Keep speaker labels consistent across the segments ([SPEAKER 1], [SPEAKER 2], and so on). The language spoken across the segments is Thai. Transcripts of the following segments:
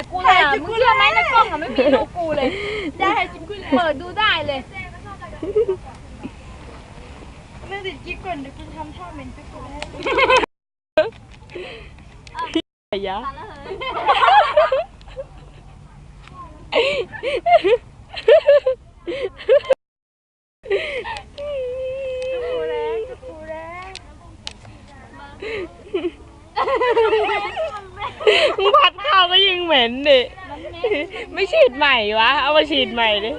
[SPEAKER 1] ายกูเลยอะมึงเชื่อไหมในกล้องอะไม่มีรูปกูเลย
[SPEAKER 2] ได้จุกุเลย
[SPEAKER 1] เปิดดูได้เลย
[SPEAKER 2] ไม่ติดกิ๊กก่อนเดี๋ยวกูทำท่าเหม็นจุกุเลย
[SPEAKER 3] ไอ้ยะ
[SPEAKER 2] จุกุแล้วจุกุแล้ว
[SPEAKER 3] มึงผัดข้าวก็ยิง เหม็นดิไม่ฉีดใหม่วะ เอามาฉีดใหม่ดิ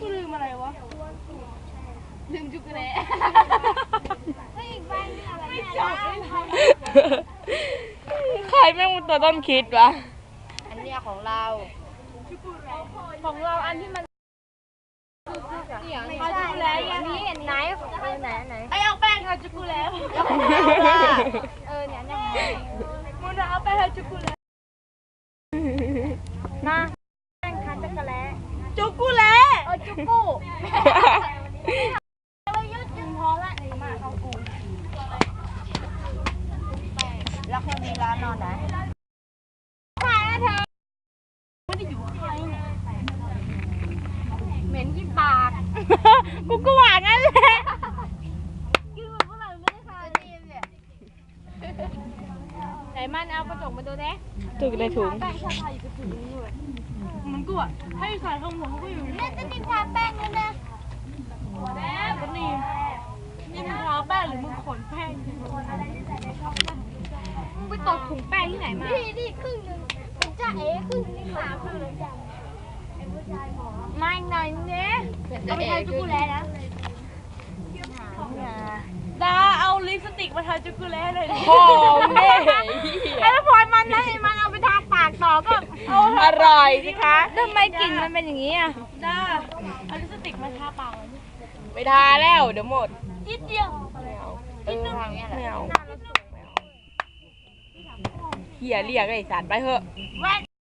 [SPEAKER 2] กูลืมอะไรวะ
[SPEAKER 1] ลืมจุกเลย
[SPEAKER 2] ไม่จบไม่ทัน
[SPEAKER 3] ใครแม่งเป็นตัวต้นคิดวะ
[SPEAKER 1] อันเนี้ยของเรา
[SPEAKER 2] จุกุแล้ว
[SPEAKER 1] ของเราอันที่มันเนี่ยเขาดูแลอย่างนี้เห็นไหนเออไหนไหน
[SPEAKER 2] ไอเอาแป้งทาจุกุแล้ว
[SPEAKER 1] เออเนี่ยเนี่ย
[SPEAKER 2] มึง จะเอาแป้งทาจุกุแล้ว
[SPEAKER 1] มาแป้งทานจักรแล้
[SPEAKER 2] จุกุแล้ว
[SPEAKER 1] เออจุกกูเรายืดจึงพอละมาเข้ากู
[SPEAKER 2] แล้วคนมีร้านนอนไหน
[SPEAKER 1] ถ่ายนะเธอ
[SPEAKER 2] ไม่ได้อยู่กับใครเนี่ย
[SPEAKER 1] เหม็นที่ปาก
[SPEAKER 3] กูก็ว่างั้นแหละ
[SPEAKER 1] กินเหมือนพวกเราไม่ได้ทานนี่เนี่ยไหน มันเอากระจกมาดูเด้
[SPEAKER 3] ถูกในถุง
[SPEAKER 2] แป้งชาไทยอยู่กับถุงนี้เลยเหมันกูอะให้ใส่ข้างหัวเขาก็อยู่
[SPEAKER 1] แม่จะติดทาแป้งด้วยนะ
[SPEAKER 2] แม่ก็นี่นี่มึงทาแป้งหรือมึงขนแป้ง
[SPEAKER 1] มึงไปตกถุงแป้งที่ไหนมาพี่นี่ครึ่งหนึงเป็นจ้าเอ๋ครึ่งนี่สามครึ่งเลยจ้ะไม่หน่อยเนี้ย
[SPEAKER 2] เอาไปทาจุกุแลนะดาเอาลิปสติก มาทาจุกุแลหน่อยดิ
[SPEAKER 3] โอ้โหเน่
[SPEAKER 1] ไอ้พลอยมันนะไอ้มันเอาไปทาปากต่อก็
[SPEAKER 3] อร่อยสิคะ
[SPEAKER 1] ทำไมกลิ่นมันเป็นอย่างนี้อะ
[SPEAKER 2] ดาเอาลิปสติกมาทาปากหน่อยดิ
[SPEAKER 3] ไม่ทาแล้ว เดี๋ยวหมด
[SPEAKER 2] นิดเดียว
[SPEAKER 3] เออไม่เอาเฮียเรียกไอ้สารไปเถอะ
[SPEAKER 2] แว่น